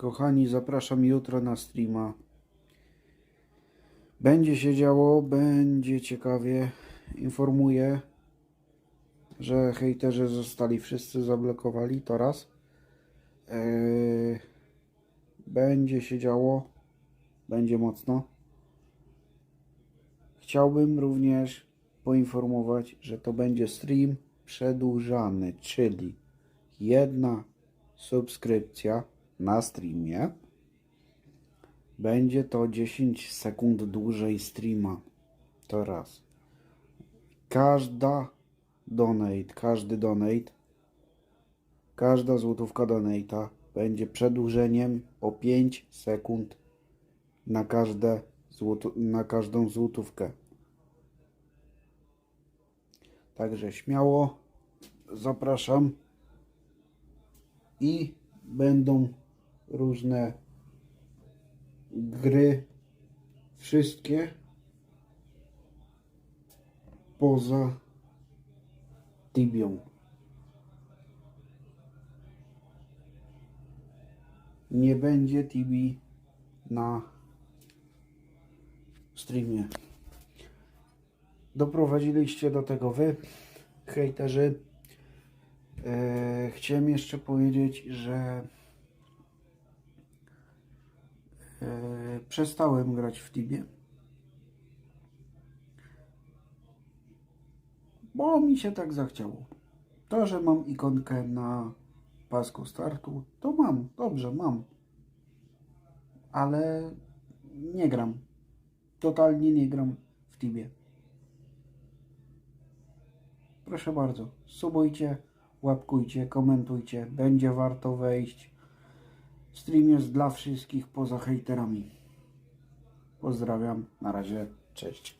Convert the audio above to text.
Kochani, zapraszam jutro na streama. Będzie się działo, będzie ciekawie. Informuję, że hejterzy zostali wszyscy zablokowali. To raz. Eee, będzie się działo. Będzie mocno. Chciałbym również poinformować, że to będzie stream przedłużany, czyli jedna subskrypcja na streamie będzie to 10 sekund dłużej streama. To raz. Każda donate, każdy donate, każda złotówka donate'a będzie przedłużeniem o 5 sekund na, każde złotu, na każdą złotówkę. Także śmiało zapraszam i będą różne gry, wszystkie poza Tibią. Nie będzie Tibi na streamie. Doprowadziliście do tego wy, hejterzy. E, chciałem jeszcze powiedzieć, że przestałem grać w Tibie. Bo mi się tak zachciało. To, że mam ikonkę na pasku startu, to mam, dobrze, mam. Ale nie gram. Totalnie nie gram w Tibie. Proszę bardzo, subujcie, łapkujcie, komentujcie. Będzie warto wejść. Stream jest dla wszystkich poza hejterami. Pozdrawiam, na razie, cześć.